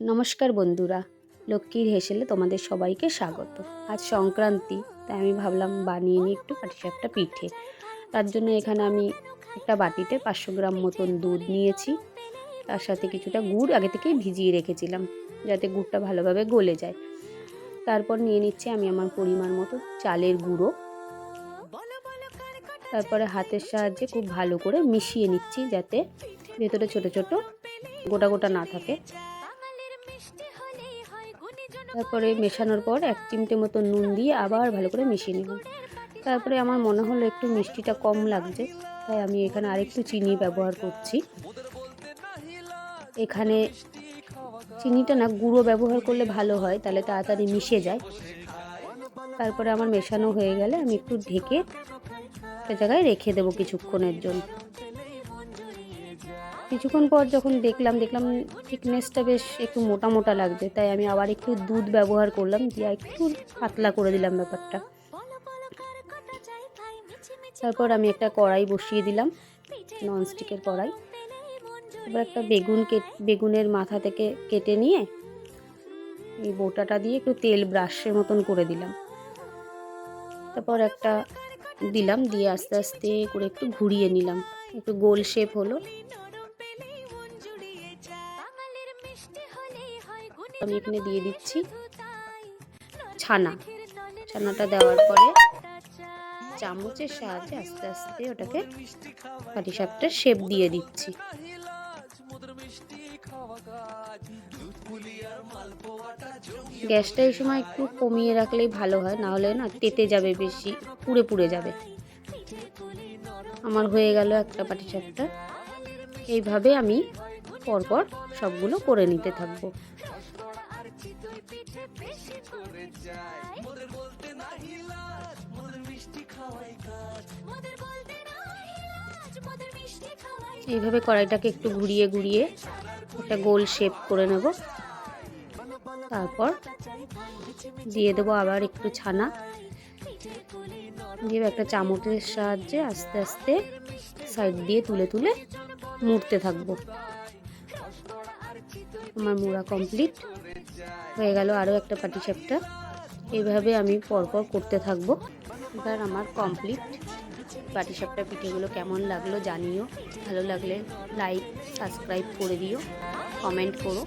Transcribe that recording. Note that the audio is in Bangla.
নমস্কার বন্ধুরা, লক্ষ্মীর হেসেলে তোমাদের সবাইকে স্বাগত। আজ সংক্রান্তি, তাই আমি ভাবলাম বানিয়ে নিই একটু পাটিসাপটা পিঠে। তার জন্য এখানে আমি একটা বাটিতে পাঁচশো গ্রাম মতন দুধ নিয়েছি। তার সাথে কিছুটা গুড় আগে থেকেই ভিজিয়ে রেখেছিলাম, যাতে গুড়টা ভালোভাবে গলে যায়। তারপর নিয়ে নিচ্ছি আমি আমার পরিমাণ মতো চালের গুঁড়ো। তারপরে হাতের সাহায্যে খুব ভালো করে মিশিয়ে নিচ্ছি যাতে ভেতরে ছোট ছোট গোটা গোটা না থাকে। তারপরে মেশানোর পর এক চিমটে মতো নুন দিয়ে আবার ভালো করে মিশিয়ে নিলাম তারপরে আমার মনে হলো একটু মিষ্টিটা কম লাগছে, তাই আমি এখানে আরেকটু চিনি ব্যবহার করছি। এখানে চিনিটা না, গুঁড়ো ব্যবহার করলে ভালো হয়, তাহলে তাড়াতাড়ি মিশে যায়। তারপরে আমার মেশানো হয়ে গেলে আমি একটু ঢেকে একটা জায়গায় রেখে দেবো কিছুক্ষণের জন্য। কিছুক্ষণ পর যখন দেখলাম দেখলাম থিকনেসটা বেশ একটু মোটা মোটা লাগছে, তাই আমি আবার একটু দুধ ব্যবহার করলাম, দিয়ে একটু পাতলা করে দিলাম ব্যাপারটা। তারপর আমি একটা কড়াই বসিয়ে দিলাম ননস্টিকের কড়াই। এবার একটা বেগুন বেগুনের মাথা থেকে কেটে নিয়ে এই বোটাটা দিয়ে একটু তেল ব্রাশের মতন করে দিলাম। তারপর একটা দিলাম, দিয়ে আস্তে আস্তে করে একটু ঘুরিয়ে নিলাম, একটু গোল শেপ হলো। আমি এখানে দিয়ে দিচ্ছি ছানা। ছানাটা দেওয়ার পরে চামচের সাহায্যে আস্তে আস্তে ওটাকে পাটি পাটিসাপটার শেপ দিয়ে দিচ্ছি। গ্যাসটা এই সময় একটু কমিয়ে রাখলেই ভালো হয় না হলে না তেতে যাবে বেশি, পুড়ে পুড়ে যাবে। আমার হয়ে গেল একটা পাটি পাটিসাপটা। এইভাবে আমি পরপর সবগুলো করে নিতে থাকব। এইভাবে কড়াইটাকে একটু ঘুরিয়ে ঘুরিয়ে একটা গোল শেপ করে নেব। তারপর দিয়ে দেবো আবার একটু ছানা। দিয়ে একটা চামচের সাহায্যে আস্তে আস্তে সাইড দিয়ে তুলে তুলে মুড়তে থাকব। আমার মোড়া কমপ্লিট হয়ে গেল আরও একটা পাটিসাপটা। এইভাবে আমি পরপর করতে থাকব। এবার আমার কমপ্লিট পাটিসাপটা পিঠেগুলো কেমন লাগল জানিও। ভালো লাগলে লাইক সাবস্ক্রাইব করে দিও। কমেন্ট করো।